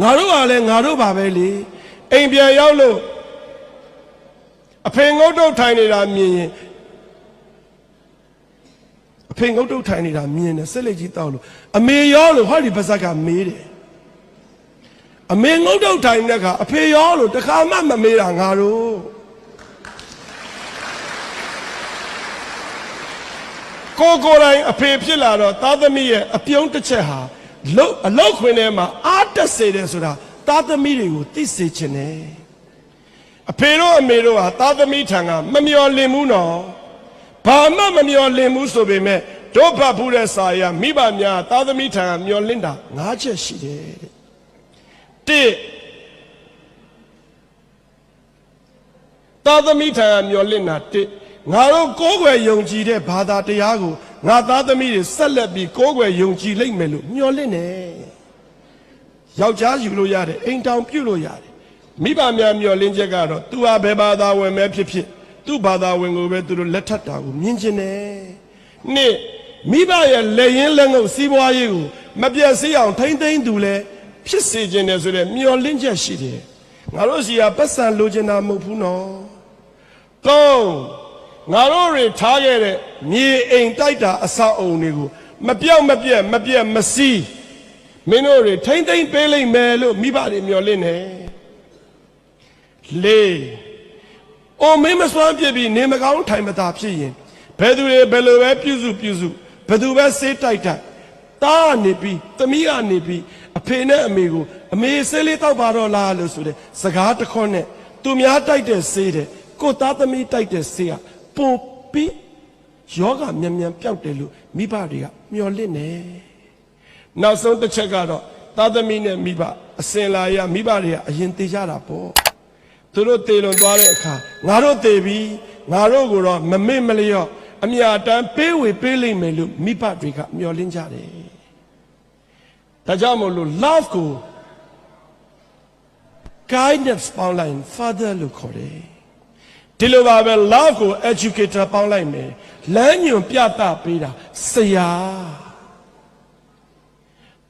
ငါတို့ကလည်းငါတို့ပါပဲလေအိမ်ပြန်ရောက်လို့အဖေငုတ်တုတ်ထိုင်နေတာမြင်ရင်အဖေငုတ်တုတ်ထိုင်နေတာမြင်တယ်ဆက်လက်ကြီးတောက်လို့အမေရောလို့ဟောဒီပါဇက်ကမေးတယ်အမေငုတ်တုတ်ထိုင်တဲ့အခါအဖေရောလို့တခါမှမမေးတာငါတို့ကိုကိုယ်တိုင်အဖေဖြစ်လာတော့သားသမီးရဲ့အပြုံးတစ်ချက်ဟာလုတ်အလောက်ခွင်ထဲမှာအား တက်စေတယ်ဆိုတာသားသမီးတွေကိုသိစေချင်တယ်အဖေတို့အမေတို့ဟာသားသမီးထံကမမျော်လင့်ဘူးနော်ဘာမှမမျော်လင့်ဘူးဆိုပေမဲ့တို့ဖတ်ဘူးတဲ့စာရမိဘများသားသမီးထံကမျော်လင့်တာ၅ချက်ရှိတယ်တဲ့တစ်သားသမီးထံကမျော်လင့်တာတစ်ငါတို့ကိုးကွယ်ယုံကြည်တဲ့ဘာသာတရားကိုငါသားသမီးတွေဆက်လက်ပြီးကိုးကွယ်ယုံကြည်လိမ့်မယ်လို့မျှော်လင့်နေယော က်ျားယူလို့ရတယ်အိမ်တောင်ပြုတ်လို့ရတယ်မိဘများမျှော်လင့်ချက်ကတော့သူဟာဘယ်ဘာသာဝင်ပဲဖြစ်ဖြစ်သူ့ဘာသာဝင်ကိုပဲသူတို့လက်ထပ်တာကိုမြင်ချင်တယ်နှစ်မိဘရဲ့လက်ရင်းလက်ငုပ်စီးပွားရေးကိုမပြတ်စေးအောင်ထိမ့်သိမ့်သူလဲဖြစ်စေခြင်းတယ်ဆိုတဲ့မျှော်လင့်ချက်ရှိတယ်ငါတို့စီကပတ်စံလိုချင်တာမဟုတ်ဘူးနော်သုံးငါတို့တွေထားခဲ့တဲ့မြေအိမ်တိုက်တာအဆောက်အုံတွေကိုမပြောက်မပြက်မပြက်မစီး မင်းတို့တွေထိမ့်သိမ့်ပေးလိုက်မယ်လို့မိဘတွေမျှော်လင့်နေလေးအိုမင်းမစွမ်းပြစ်ပြီးနေမကောင်းထိုင်မသာဖြစ်ရင်ဘယ်သူတွေဘယ်လိုပဲပြုစုပြုစုဘယ်သူပဲစေးတိုက်တိုက်တားကနေပြီးသမီးကနေပြီးအဖေနဲ့အမေကိုအမေဆေးလေးတောက်ပါတော့လားလို့ဆိုတဲ့စကားတစ်ခွန်းနဲ့သူများတိုက်တဲ့ဆေးတဲ့ကိုသားသမီးတိုက်တဲ့ဆေးကပိုပြီးယောဂမြန်မြန်ပျောက်တယ်လို့မိဘတွေကမျှော်လင့်နေ နောက်ဆုံးတစ်ချက်ကတော့သားသမီးနဲ့မိဘအစင်လာရမိဘတွေကအရင်သေးကြတာပေါ့သူတို့တေလွန်သွားတဲ့အခါငါတို့တေပြီငါတို့ကိုတော့မမေ့မလျော့အမြတ်တမ်းပေးဝေပေးလိမ့်မယ်လို့မိဘတွေကမျှော်လင့်ကြတယ်။ဒါကြောင့်မို့လို့ love ကို guidance ပေါင်းလိုက်ရင် father လို့ခေါ်တယ်။ဒီလိုပါပဲ love ကို educator ပေါင်းလိုက်မယ်လမ်းညွန်ပြသပေးတာဆရာ။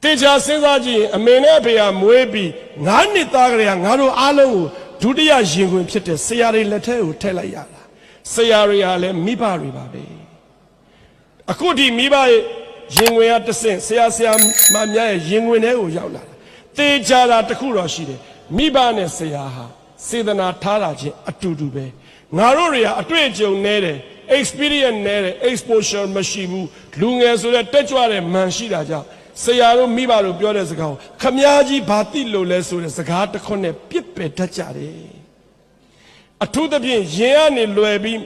တေချာစဉ်းစားကြည့်ရင်အမေနဲ့အဖေကမွေးပြီးငါးနှစ်သားကလေးကငါတို့အားလုံးကိုဒုတိယရင်ခွင်ဖြစ်တဲ့ဆရာတွေလက်ထဲကိုထည့်လိုက်ရတာဆရာတွေဟာလည်းမိဘတွေပါပဲအခုဒီမိဘရဲ့ရင်ခွင်ကတဆင့်ဆရာဆရာမများရဲ့ရင်ခွင်ထဲကိုရောက်လာတာတေချာတာတစ်ခုတော့ရှိတယ်မိဘနဲ့ဆရာဟာစေတနာထားတာချင်းအတူတူပဲငါတို့တွေဟာအတွေ့အကြုံနဲ့တယ် experience နဲ့တယ် exposure မရှိဘူးလူငယ်ဆိုတဲ့တက်ကြွတဲ့မန်ရှိတာကြောင့် ဆရာတို့မိဘတို့ပြောတဲ့စကားကိုခမည်းကြီးဘာသိလို့လဲဆိုတဲ့စကားတစ်ခွန်းနဲ့ပြစ်ပယ်တတ်ကြတယ်အထူးသဖြင့်ရင်ကနေလွယ်ပြီး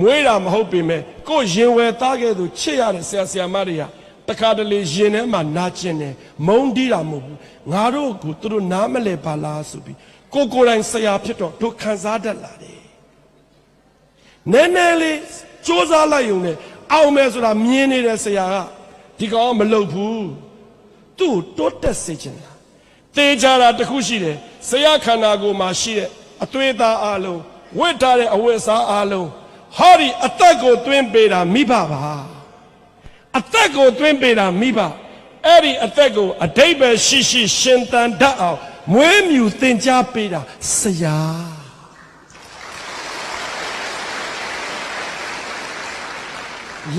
မွေးတာမဟုတ်ပေမဲ့ကိုယ်ရင်ဝယ်သားခဲ့သူချစ်ရတဲ့ဆရာဆရာမတွေကတခါတလေရင်ထဲမှာနာကျင်တယ်မုန်းတီးတာမဟုတ်ဘူးငါတို့ကိုသူတို့နားမလဲပါလားဆိုပြီးကိုကိုယ်တိုင်ဆရာဖြစ်တော့တို့ခံစားတတ်လာတယ်နည်းနည်းလေးစ조사လိုက်ုံနဲ့အောင်မယ်ဆိုတာမြင်နေတဲ့ဆရာကဒီကောင်ကမလုပ်ဘူး သူ့ကိုတိုးတက်စေချင်တာတေချာတာတစ်ခုရှိတယ်ဆရာခန္ဓာကိုယ်မှာရှိတဲ့အသွေးသားအလုံးဝတ်ထားတဲ့အဝတ်အစားအလုံးဟောဒီအသက်ကိုတွင်းပေးတာမိဘပါအသက်ကိုတွင်းပေးတာမိဘအဲ့ဒီအသက်ကိုအတိတ်ပဲရှိရှိရှင်သန်တတ်အောင်မွေးမြူသင်ကြားပေးတာဆရာ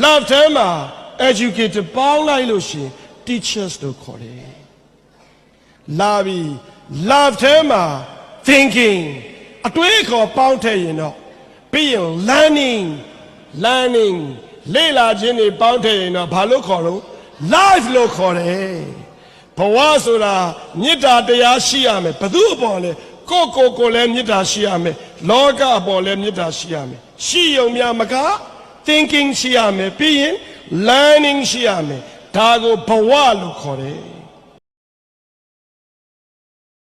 love ထဲမှာ educated ပေါင်းလိုက်လို့ရှိရင် teachers တို့ခေါ်တယ်။ love ပြီး love ထဲမှာ thinking အတွေးခေါ်ပေါင်းထည့်ရင်တော့ပြီးရင် learning learning လေ့လာခြင်းတွေပေါင်းထည့်ရင်တော့ဘာလို့ခေါ်လို့ life လို့ခေါ်တယ်။ဘဝဆိုတာမေတ္တာတရားရှိရမယ်။ဘသူအပေါ်လဲကိုယ့်ကိုယ်ကိုယ်လည်းမေတ္တာရှိရမယ်။လောကအပေါ်လည်းမေတ္တာရှိရမယ်။ရှိယုံများမက thinking ရှိရမယ်ပြီးရင် learning ရှိရမယ် ဒါကိုဘဝလို့ခေါ်တယ်